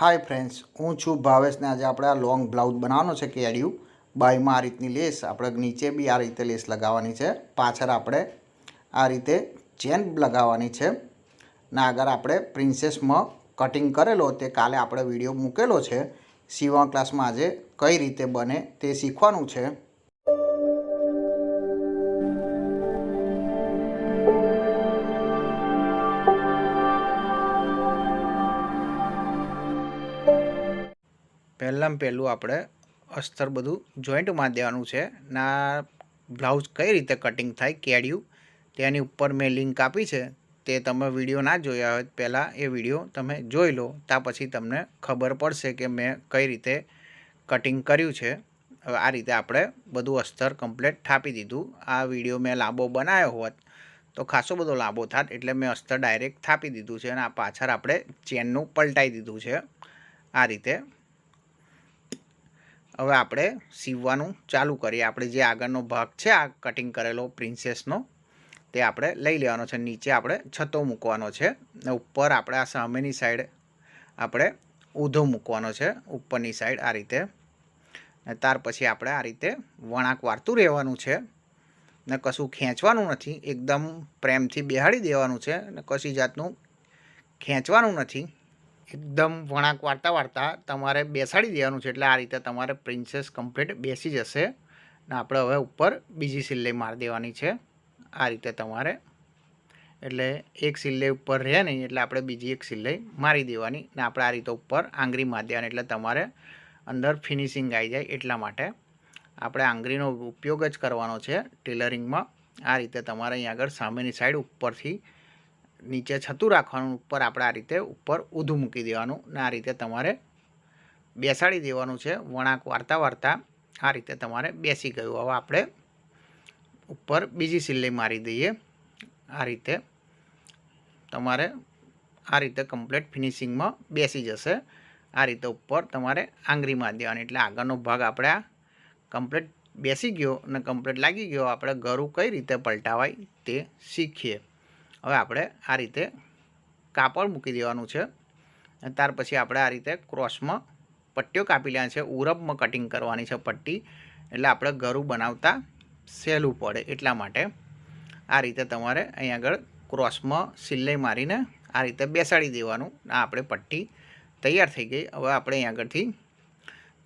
Hi friends હું છું ભાવેશને આજે આપણે આ લોંગ બ્લાઉઝ બનાવવાનો છે કેડિયું. બાયમાં આ રીતની લેસ આપણે નીચે બી આ રીતે લેસ લગાવવાની છે. પાછળ આપણે આ રીતે ચેન લગાવવાની છે. ને આગળ આપણે પ્રિન્સેસમાં કટિંગ કરેલો, તે કાલે આપણે વીડિયો મૂકેલો છે. સીવણ ક્લાસમાં આજે કઈ રીતે બને તે શીખવાનું છે. પહેલાં પહેલું આપણે અસ્તર બધું જોઈન્ટમાં દેવાનું છે. ના બ્લાઉઝ કઈ રીતે કટિંગ થાય કેડિયું તેની ઉપર મેં લિંક આપી છે. તે તમે વીડિયો ના જોયા હોય પહેલાં એ વીડિયો તમે જોઈ લો. ત્યાં પછી તમને ખબર પડશે કે મેં કઈ રીતે કટિંગ કર્યું છે. આ રીતે આપણે બધું અસ્તર કમ્પ્લીટ થાપી દીધું. આ વીડિયો મેં લાંબો બનાવ્યો હોત તો ખાસો બધો લાંબો થાત એટલે મેં અસ્તર ડાયરેક્ટ થાપી દીધું છે અને આ પાછળ આપણે ચેનનું પલટાઈ દીધું છે. આ રીતે હવે આપણે સીવવાનું ચાલુ કરીએ. આપણે જે આગળનો ભાગ છે, આ કટિંગ કરેલો પ્રિન્સેસનો તે આપણે લઈ લેવાનો છે. નીચે આપણે છતો મૂકવાનો છે ને ઉપર આપણે આ સામેની સાઈડ આપણે ઊંધો મૂકવાનો છે, ઉપરની સાઈડ આ રીતે. ને ત્યાર પછી આપણે આ રીતે વણાક વારતું રહેવાનું છે ને કશું ખેંચવાનું નથી. એકદમ પ્રેમથી બેહાડી દેવાનું છે ને કશી જાતનું ખેંચવાનું નથી. એકદમ વણાંક વાર્તા વાર્તા તમારે બેસાડી દેવાનું છે. એટલે આ રીતે તમારે પ્રિન્સેસ કમ્પ્લીટ બેસી જશે. ને આપણે હવે ઉપર બીજી સિલાઈ મારી દેવાની છે. આ રીતે તમારે. એટલે એક સિલાઈ ઉપર રહે નહીં, એટલે આપણે બીજી એક સિલાઈ મારી દેવાની. ને આપણે આ રીતે ઉપર આંગળી મારી દેવાની, એટલે તમારે અંદર ફિનિશિંગ આવી જાય એટલા માટે. આપણે આંગળીનો ઉપયોગ જ કરવાનો છે ટેલરિંગમાં. આ રીતે તમારે અહીં આગળ સામેની સાઈડ ઉપરથી નીચે છતું રાખવાનું ઉપર આપણે આ રીતે ઉપર ઊંધું મૂકી દેવાનું ને આ રીતે તમારે બેસાડી દેવાનું છે. વળાંક વાર્તા વાર્તા આ રીતે તમારે બેસી ગયું. હવે આપણે ઉપર બીજી સિલાઈ મારી દઈએ. આ રીતે તમારે આ રીતે કમ્પ્લીટ ફિનિશિંગમાં બેસી જશે. આ રીતે ઉપર તમારે આંગળી મારી દેવાની. એટલે આગળનો ભાગ આપણે આ કમ્પ્લીટ બેસી ગયો અને કમ્પ્લીટ લાગી ગયો. આપણે ગરું કઈ રીતે પલટાવાય તે શીખીએ. હવે આપણે આ રીતે કાપડ મૂકી દેવાનું છે. ત્યાર પછી આપણે આ રીતે ક્રોસમાં પટ્ટીઓ કાપી લેવાની છે. ઉરબમાં કટિંગ કરવાની છે પટ્ટી. એટલે આપણે ગરું બનાવતા સહેલું પડે એટલા માટે આ રીતે તમારે અહીં આગળ ક્રોસમાં સિલાઈ મારીને આ રીતે બેસાડી દેવાનું. આ આપણે પટ્ટી તૈયાર થઈ ગઈ. હવે આપણે અહીં આગળથી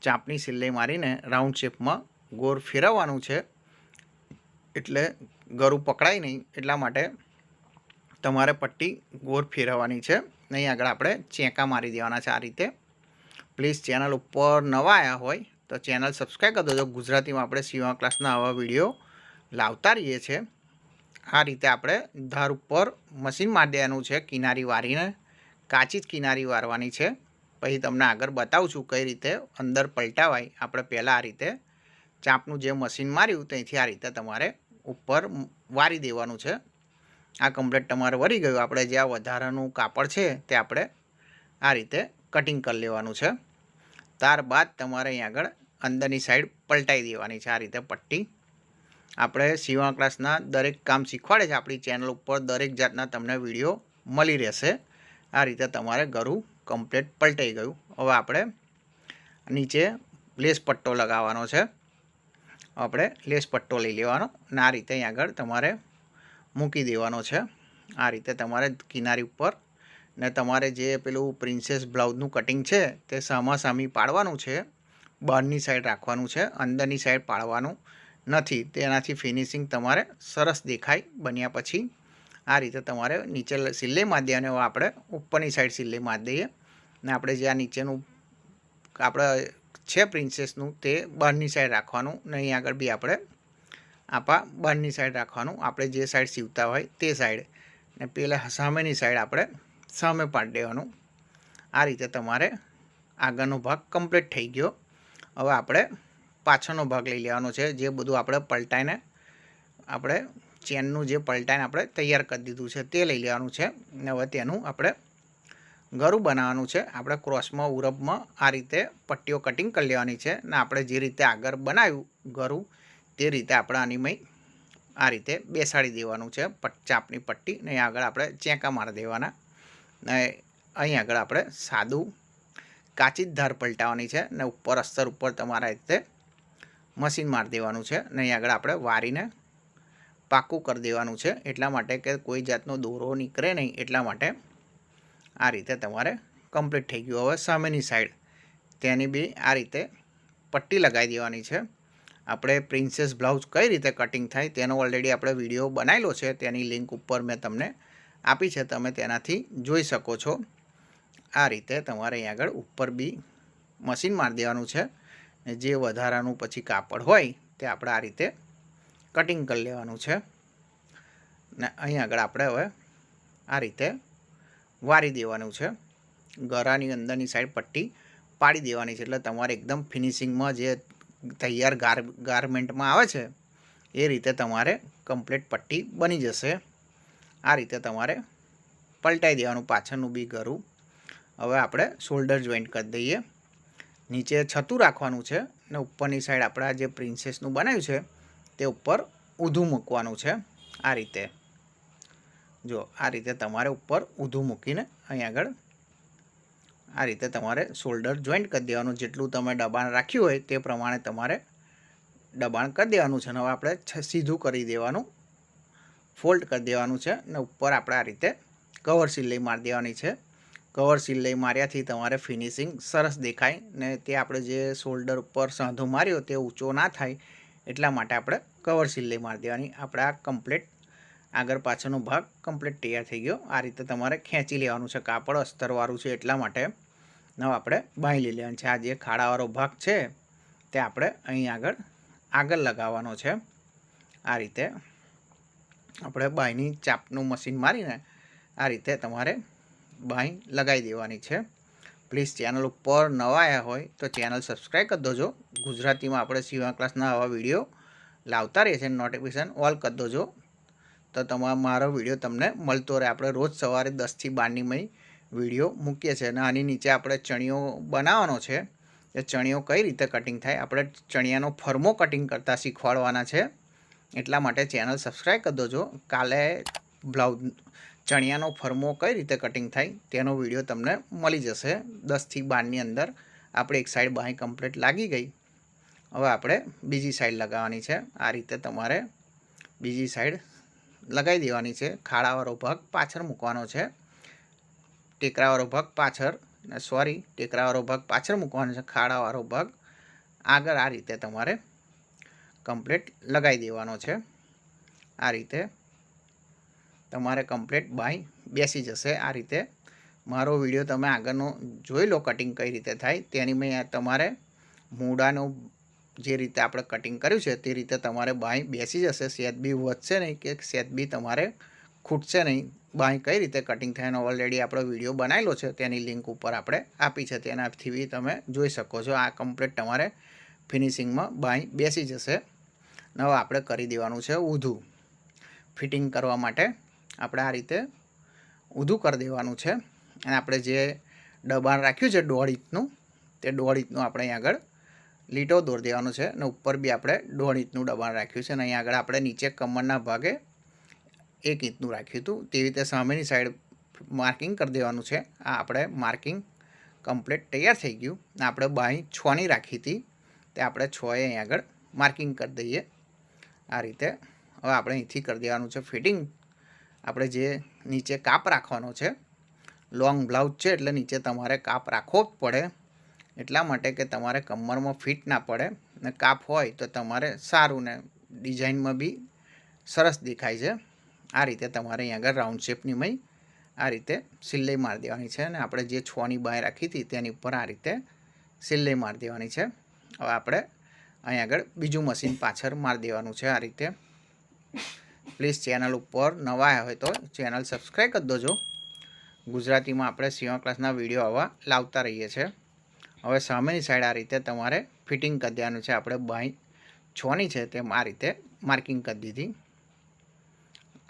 ચાંપની સિલાઈ મારીને રાઉન્ડ શેપમાં ગોળ ફેરવવાનું છે. એટલે ગરું પકડાય નહીં એટલા માટે તમારે પટ્ટી ગોળ ફેરવવાની છે. નહીં આગળ આપણે ચેંકા મારી દેવાના છે આ રીતે. પ્લીઝ ચેનલ ઉપર નવા આવ્યા હોય તો ચેનલ સબસ્ક્રાઈબ કરી દેજો. ગુજરાતીમાં આપણે સીવા ક્લાસના આવા વીડિયો લાવતા રહીએ છીએ. આ રીતે આપણે ધાર ઉપર મશીન મારી દેવાનું છે, કિનારી વારીને કાચી જ કિનારી વારવાની છે. પછી તમને આગળ બતાવું છું કઈ રીતે અંદર પલટાવાય. આપણે પહેલાં આ રીતે ચાંપનું જે મશીન માર્યું, ત્યાંથી આ રીતે તમારે ઉપર વારી દેવાનું છે. આ કમ્પ્લેટ તમારે વળી ગયું. આપણે જે આ વધારાનું કાપડ છે તે આપણે આ રીતે કટિંગ કરી લેવાનું છે. ત્યારબાદ તમારે અહીં આગળ અંદરની સાઈડ પલટાઈ દેવાની છે. આ રીતે પટ્ટી. આપણે સીવણ ક્લાસના દરેક કામ શીખવાડે છે. આપણી ચેનલ ઉપર દરેક જાતના તમને વીડિયો મળી રહેશે. આ રીતે તમારે ગરું કમ્પ્લેટ પલટાઈ ગયું. હવે આપણે નીચે લેસ પટ્ટો લગાવવાનો છે. આપણે લેસ પટ્ટો લઈ લેવાનો અને આ રીતે અહીં આગળ તમારે મૂકી દેવાનો છે. આ રીતે તમારે કિનારી ઉપર ને તમારે જે પેલું પ્રિન્સેસ બ્લાઉઝનું કટિંગ છે તે સામાસામી પાડવાનું છે. બહારની સાઈડ રાખવાનું છે, અંદરની સાઈડ પાડવાનું નથી. તેનાથી ફિનિશિંગ તમારે સરસ દેખાય બન્યા પછી આ રીતે તમારે નીચે સિલ્લે મારી દઈએ અને આપણે ઉપરની સાઈડ સિલ્લે મારી દઈએ ને આપણે જે આ નીચેનું આપણે છે પ્રિન્સેસનું તે બહારની સાઈડ રાખવાનું, ને અહીં આગળ બી આપણે આપા બહારની સાઈડ રાખવાનું. આપણે જે સાઈડ સીવતા હોય તે સાઈડ ને પેલા સામેની સાઈડ આપણે સામે પાડી દેવાનું. આ રીતે તમારે આગળનો ભાગ કમ્પ્લીટ થઈ ગયો. હવે આપણે પાછળનો ભાગ લઈ લેવાનો છે. જે બધું આપણે પલટાઈને આપણે ચેનનું જે પલટાઈને આપણે તૈયાર કરી દીધું છે તે લઈ લેવાનું છે. ને હવે તેનું આપણે ગરું બનાવવાનું છે. આપણે ક્રોસમાં, ઉરબમાં આ રીતે પટ્ટીઓ કટિંગ કરી લેવાની છે. ને આપણે જે રીતે આગળ બનાવ્યું ગરું તે રીતે આપણે આનીમય આ રીતે બેસાડી દેવાનું છે. ચાપની પટ્ટી ને આગળ આપણે ચેંકા મારી દેવાના. ને અહીં આગળ આપણે સાદું કાચી ધાર પલટાવવાની છે ને ઉપર અસ્તર ઉપર તમારા રીતે મશીન મારી દેવાનું છે. ને અહીં આગળ આપણે વારીને પાકું કરી દેવાનું છે. એટલા માટે કે કોઈ જાતનો દોરો નીકળે નહીં, એટલા માટે આ રીતે તમારે કમ્પ્લીટ થઈ ગયું. હવે સામેની સાઈડ તેની બી આ રીતે પટ્ટી લગાવી દેવાની છે. આપણે પ્રિન્સેસ બ્લાઉઝ કઈ રીતે કટિંગ થાય તેનો ઓલરેડી આપણે વીડિયો બનાવેલો છે, તેની લિંક ઉપર મેં તમને આપી છે, તમે તેનાથી જોઈ શકો છો. આ રીતે તમારે અહીં આગળ ઉપર બી મશીન મારી દેવાનું છે. જે વધારાનું પછી કાપડ હોય તે આપણે આ રીતે કટિંગ કરી લેવાનું છે. ને અહીં આગળ આપણે હવે આ રીતે વારી દેવાનું છે. ગરાની અંદરની સાઈડ પટ્ટી પાડી દેવાની છે, એટલે તમારે એકદમ ફિનિશિંગમાં જે તૈયાર ગાર, ગારમેન્ટમાં આવે છે, એ રીતે તમારે કમ્પ્લીટ પટ્ટી બની જશે. આ રીતે તમારે પલટાઈ દેવાનું, પાછળનું બી ગરું. હવે આપણે શોલ્ડર જોઈન્ટ કરી દઈએ. નીચે છતું રાખવાનું છે ને ઉપરની સાઈડ આપણે જે પ્રિન્સેસનું બનાવ્યું છે, તે ઉપર ઊધું મૂકવાનું છે. આ રીતે. જો, આ રીતે તમારે ઉપર ઊધું મૂકીને અહીં આગળ આ રીતે તમારે શોલ્ડર જોઈન્ટ કરી દેવાનું. જેટલું તમે દબાણ રાખ્યું હોય તે પ્રમાણે તમારે દબાણ કરી દેવાનું છે. અને હવે આપણે સીધું કરી દેવાનું. ફોલ્ડ કરી દેવાનું છે. ને ઉપર આપણે આ રીતે કવર સિલાઈ મારી દેવાની છે. કવર સિલાઈ માર્યાથી તમારે ફિનિશિંગ સરસ દેખાય. ને તે આપણે જે શોલ્ડર ઉપર સાંધો માર્યો તે ઊંચો ના થાય. એટલા માટે આપણે કવર સિલાઈ મારી દેવાની. આપણે આ કમ્પ્લીટ આગળ પાછળનો ભાગ કમ્પ્લીટ તૈયાર થઈ ગયો. આ રીતે તમારે ખેંચી લેવાનું છે. કાપડ અસ્તરવાળું છે એટલા માટે. હવે આપણે બાંધી લેવાનું છે. આ જે ખાડાવાળો ભાગ છે, તે આપણે અહીં આગળ આગળ લગાવવાનો છે. આ રીતે આપણે બાંયની ચાપનું મશીન મારીને આ રીતે તમારે બાંય લગાવી દેવાની છે. પ્લીઝ ચેનલ ઉપર નવા આવ્યા હોય તો ચેનલ સબસ્ક્રાઈબ કરી દોજો. ગુજરાતીમાં આપણે સીવા ક્લાસના આવા વીડિયો લાવતા રહીએ છીએ. નોટિફિકેશન ઓલ કરી દોજો. તો તમારો મારો વીડિયો તમને મળતો રહે. આપણે રોજ સવારે દસથી બારની મય વીડિયો મૂકીએ છીએ અને આની નીચે આપણે ચણિયો બનાવવાનો છે. એ ચણિયો કઈ રીતે કટિંગ થાય? આપણે ચણિયાનો ફરમો કટિંગ કરતાં શીખવાડવાના છે. એટલા માટે ચેનલ સબસ્ક્રાઈબ કરી દેજો. કાલે બ્લાઉઝ, ચણિયાનો ફરમો કઈ રીતે કટિંગ થાય તેનો વીડિયો તમને મળી જશે. દસથી બારની અંદર આપણે એક સાઈડ બાંય કમ્પ્લીટ લાગી ગઈ. હવે આપણે બીજી સાઈડ લગાવવાની છે. આ રીતે તમારે બીજી સાઈડ લગાવી દેવાની છે. ખાડાવાળો ભાગ પાછળ મૂકવાનો છે. ટેકરાવાળો ભાગ પાછળ સોરી ટેકરાવાળો ભાગ પાછળ મૂકવાનો છે, ખાડાવાળો ભાગ. આગળ આ રીતે તમારે કમ્પ્લેટ લગાવી દેવાનો છે. આ રીતે તમારે કમ્પ્લેટ બાય બેસી જશે. આ રીતે મારો વીડિયો તમે આગળનો જોઈ લો કટિંગ કઈ રીતે થાય. તેની મેં તમારે મૂડાનું જે રીતે આપણે કટિંગ કર્યું છે, તે રીતે તમારે બાય બેસી જશે. સેત બી વધશે નહીં કે સેત બી તમારે ખૂટશે નહીં. બાય કઈ રીતે કટિંગ થાય, એનો ઓલરેડી આપણો વીડિયો બનાવેલો છે, તેની લિંક ઉપર આપણે આપી છે, તેનાથી બી તમે જોઈ શકો છો. આ કમ્પ્લીટ તમારે ફિનિશિંગમાં બાંય બેસી જશે. નવા આપણે કરી દેવાનું છે ઊંધું. ફિટિંગ કરવા માટે આપણે આ રીતે ઊંધું કરી દેવાનું છે. અને આપણે જે દબાણ રાખ્યું છે દોઢ ઇંચનું, તે દોઢ ઇંચનું આપણે અહીં આગળ લીટો દોર દેવાનું છે. અને ઉપર બી આપણે દોઢ ઇંચનું દબાણ રાખ્યું છે. અને અહીં આગળ આપણે નીચે કમરના ભાગે એક ઇંચનું રાખ્યું હતું. તે રીતે સામેની સાઈડ માર્કિંગ કરી દેવાનું છે. આ આપણે માર્કિંગ કમ્પ્લીટ તૈયાર થઈ ગયું. આપણે બાઈ છની રાખી હતી. તે આપણે છએ અહીં આગળ માર્કિંગ કરી દઈએ. આ રીતે હવે આપણે અહીંથી કરી દેવાનું છે ફિટિંગ આપણે જે નીચે કાપ રાખવાનો છે લોંગ બ્લાઉઝ છે, એટલે નીચે તમારે કાપ રાખવો જ પડે. એટલા માટે કે તમારે કમરમાં ફિટ ના પડે. ને કાપ હોય તો તમારે સારું ને ડિઝાઇનમાં બી સરસ દેખાય છે. આ રીતે તમારે અહીં આગળ રાઉન્ડ શેપની મય આ રીતે સિલાઈ મારી દેવાની છે અને આપણે જે છની બાય રાખી હતી તેની ઉપર આ રીતે સિલાઈ મારી દેવાની છે. હવે આપણે અહીં આગળ બીજું મશીન પાછળ મારી દેવાનું છે આ રીતે. પ્લીઝ ચેનલ ઉપર નવા આવ્યા હોય તો ચેનલ સબસ્ક્રાઈબ કરી દોજો. ગુજરાતીમાં આપણે સીવા ક્લાસના વીડિયો આવા લાવતા રહીએ છીએ. હવે સામેની સાઈડ આ રીતે તમારે ફિટિંગ કરી દેવાનું છે. આપણે બાય છની છે તેમ આ રીતે માર્કિંગ કરી દીધી.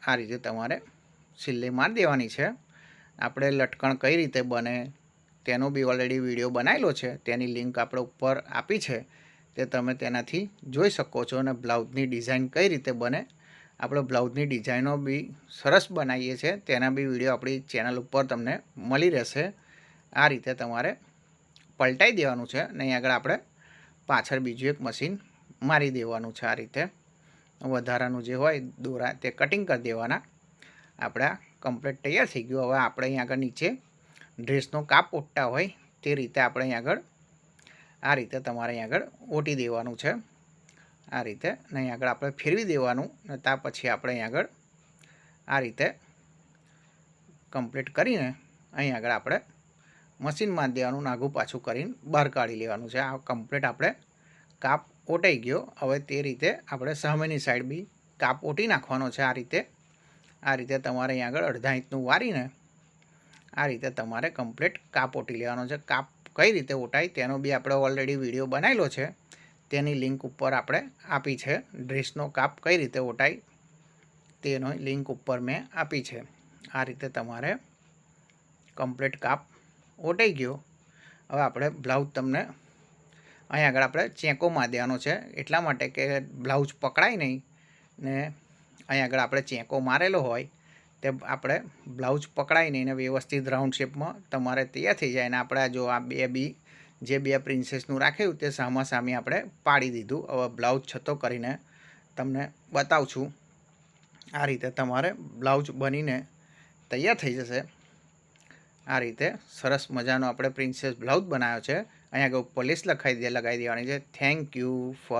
આ રીતે તમારે સિલ્લી મારી દેવાની છે. આપણે લટકણ કઈ રીતે બને તેનો બી ઓલરેડી વીડિયો બનાવેલો છે. તેની લિંક આપણે ઉપર આપી છે. તે તમે તેનાથી જોઈ શકો છો અને બ્લાઉઝની ડિઝાઇન કઈ રીતે બને. આપણે બ્લાઉઝની ડિઝાઇનો બી સરસ બનાવીએ છીએ. તેના બી વીડિયો આપણી ચેનલ ઉપર તમને મળી રહેશે. આ રીતે તમારે પલટાઈ દેવાનું છે અને આગળ આપણે પાછળ બીજું એક મશીન મારી દેવાનું છે આ રીતે. વધારાનું જે હોય દોરા તે કટિંગ કરી દેવાના. આપણા કમ્પ્લેટ તૈયાર થઈ ગયું. હવે આપણે અહીં આગળ નીચે ડ્રેસનો કાપ ઓટતા હોય તે રીતે આપણે અહીં આગળ આ રીતે તમારે અહીં આગળ ઓટી દેવાનું છે. આ રીતે અને અહીં આગળ આપણે ફેરવી દેવાનું અને ત્યાર પછી આપણે અહીં આગળ આ રીતે કમ્પ્લીટ કરીને અહીં આગળ આપણે મશીનમાં દેવાનું નાગું પાછું કરીને બહાર કાઢી લેવાનું છે. આ કમ્પ્લીટ આપણે કાપ ઓટાઈ ગયો. હવે તે રીતે આપણે સામેની સાઈડ બી કાપ ઓટી નાખવાનો છે આ રીતે. આ રીતે તમારે અહીં આગળ અડધા ઇંચનું વારીને આ રીતે તમારે કમ્પ્લીટ કાપ ઓટી લેવાનો છે. કાપ કઈ રીતે ઓટાય તેનો બી આપણે ઓલરેડી વીડિયો બનાવેલો છે. તેની લિંક ઉપર આપણે આપી છે. ડ્રેસનો કાપ કઈ રીતે ઓટાય તેનો લિંક ઉપર મેં આપી છે. આ રીતે તમારે કમ્પ્લીટ કાપ ઓટાઈ ગયો. હવે આપણે બ્લાઉઝ તમને અહીં આગળ આપણે ચેકો માર છે. એટલા માટે કે બ્લાઉઝ પકડાય નહીં ને અહીં આગળ આપણે ચેકો મારેલો હોય તે આપણે બ્લાઉઝ પકડાય નહીં ને વ્યવસ્થિત રાઉન્ડ શેપમાં તમારે તૈયાર થઈ જાય. અને આપણે જો આ બે બી, જે બે પ્રિન્સેસનું રાખ્યું તે સામા સામે આપણે પાડી દીધું. હવે બ્લાઉઝ છતો કરીને તમને બતાવું છું. આ રીતે તમારે બ્લાઉઝ બનીને તૈયાર થઈ જશે. આ રીતે સરસ મજાનો આપણે પ્રિન્સેસ બ્લાઉઝ બનાવ્યો છે. અહીંયા પોલીસ લખાઈ દે લગાવી દેવાની છે. Thank you for